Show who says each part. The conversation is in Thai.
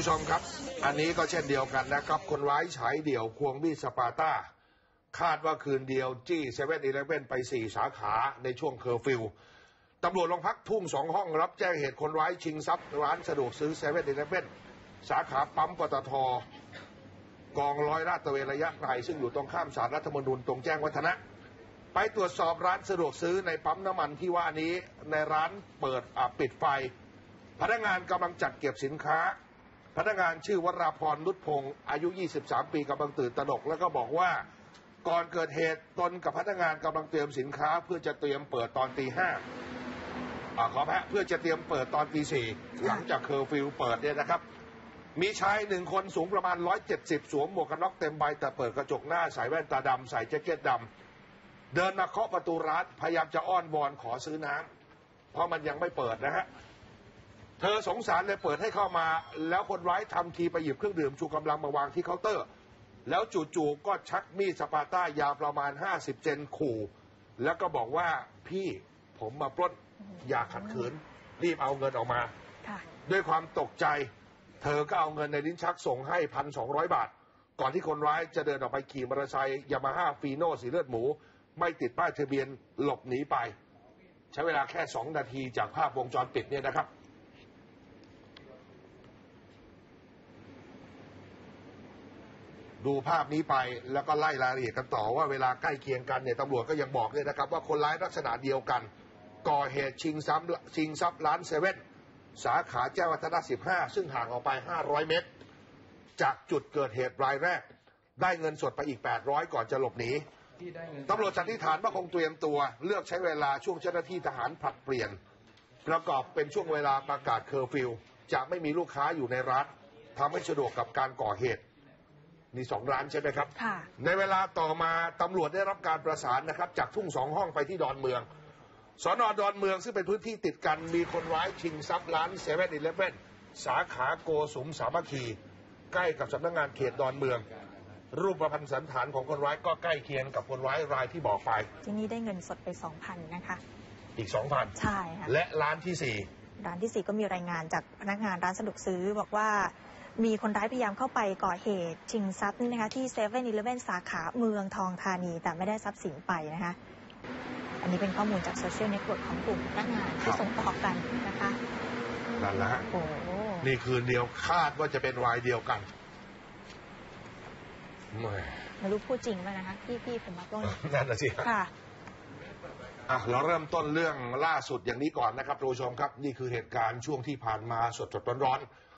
Speaker 1: ผู้ชมครับ อันนี้ก็เช่นเดียวกันนะครับ คนร้ายฉายเดี่ยวควงมีดสปาต้า คาดว่าคืนเดียวจี้เซเว่นอีเลฟเว่นไปสี่สาขาในช่วงเคอร์ฟิวตำรวจโรงพักทุ่งสองห้องรับแจ้งเหตุคนร้ายชิงทรัพย์ร้านสะดวกซื้อเซเว่นอีเลฟเว่นสาขาปั๊มปตท กองร้อยลาดตระเวนระยะไกลซึ่งอยู่ตรงข้ามสารรัฐมนูญตรงแจ้งวัฒนะ ไปตรวจสอบร้านสะดวกซื้อในปั๊มน้ำมันที่ว่านี้ในร้านเปิดปิดไฟ พนักงานกำลังจัดเก็บสินค้า พนักงานชื่อวราพรนุชพงศ์อายุ 23 ปีกำลังตื่นตระหนกแล้วก็บอกว่าก่อนเกิดเหตุตนกับพนักงานกำลังเตรียมสินค้า เพื่อจะเตรียมเปิดตอนตีห้าขอแพ้เพื่อจะเตรียมเปิดตอนตีสี่หลังจากเคอร์ฟิวเปิดเนี่ยนะครับ มีชายหนึ่งคนสูงประมาณ 170 สวมหมวกกันน็อกเต็มใบแต่เปิดกระจกหน้าใส่แว่นตาดำใส่แจ็คเก็ตดำเดินมาเคาะประตูร้านพยายามจะอ้อนวอนขอซื้อน้ำเพราะมันยังไม่เปิดนะฮะ เธอสงสารเลยเปิดให้เข้ามา แล้วคนร้ายทำทีไปหยิบเครื่องดื่มชูกำลังมาวางที่เคาน์เตอร์ แล้วจู่ๆก็ชักมีดสปาร์ต้ายาวประมาณ 50 เซนขู่ แล้วก็บอกว่าพี่ผมมาปล้นอย่าขัดขืน รีบเอาเงินออกมา
Speaker 2: ค่ะ
Speaker 1: ด้วยความตกใจ เธอก็เอาเงินในลิ้นชักส่งให้พันสองร้อยบาท ก่อนที่คนร้ายจะเดินออกไปขี่มอเตอร์ไซค์ยามาฮ่าฟีโนสีเลือดหมู ไม่ติดป้ายทะเบียนหลบหนีไป ใช้เวลาแค่สองนาทีจากภาพวงจรปิดเนี่ยนะครับ ดูภาพนี้ไปแล้วก็ไล่รายละเอียดกันต่อว่าเวลาใกล้เคียงกันเนี่ยตำรวจก็ยังบอกเลยนะครับ ว่าคนร้ายลักษณะเดียวกัน ก่อเหตุชิงทรัพย์ชิงทรัพย์ร้านเซเว่นสาขาแจ้งวัฒนะ15 ซึ่งห่างออกไป 500 เมตร จากจุดเกิดเหตุรายแรก ได้เงินสดไปอีก 800 ก่อนจะหลบหนี
Speaker 3: ที่ได้เงิน
Speaker 1: ตำรวจสันนิษฐานว่าคงเตรียมตัวเลือกใช้เวลาช่วงเจ้าหน้าที่ทหารผลัดเปลี่ยน ประกอบเป็นช่วงเวลาประกาศเคอร์ฟิวจะไม่มีลูกค้าอยู่ในร้านทำให้สะดวกกับการก่อเหตุ นี่สองร้านใช่ไหมครับ
Speaker 2: ค่ะ
Speaker 1: ในเวลาต่อมาตำรวจได้รับการประสานนะครับ จากทุ่งสองห้องไปที่ดอนเมือง สอนอดอนเมืองซึ่งเป็นพื้นที่ติดกันมีคนร้ายชิงทรัพย์ร้านเซเว่นอีเลฟเว่นสาขาโกสุมสามัคคี ใกล้กับสำนักงานเขตดอนเมือง รูปประพันธ์สันฐานของคนร้ายก็ใกล้เคียงกับคนร้ายรายที่บอกไป
Speaker 2: ที่นี่ได้เงินสดไป 2,000 นะคะ
Speaker 1: อีกสองพัน
Speaker 2: ใช่ค่ะ
Speaker 1: และร้านที่สี่
Speaker 2: ร้านที่ 4 ก็มีรายงานจากพนักงานร้านสะดวกซื้อบอกว่า มีคนร้ายพยายามเข้าไปก่อเหตุ ชิงทรัพย์นี่นะคะที่เซเว่นอีเลฟเว่นสาขาเมืองทองธานี แต่ไม่ได้ทรัพย์สินไปนะคะ อันนี้เป็นข้อมูลจากโซเชียลเน็ตเวิร์กของกลุ่มพนักงานที่ส่งต่อกันนะคะ
Speaker 1: นั่นแหละฮะ
Speaker 2: โอ้โห
Speaker 1: นี่คืนเดียวคาดว่าจะเป็นรายเดียวกันแหม่
Speaker 2: ไม่รู้พูดจริงไหมนะคะพี่พี่ผมมาต้น
Speaker 1: นั่นน่ะสิ
Speaker 2: ค่ะ
Speaker 1: อะเราเริ่มต้นเรื่องล่าสุดอย่างนี้ก่อนนะครับทุกผู้ชมครับ นี่คือเหตุการณ์ช่วงที่ผ่านมาสดๆร้อนๆ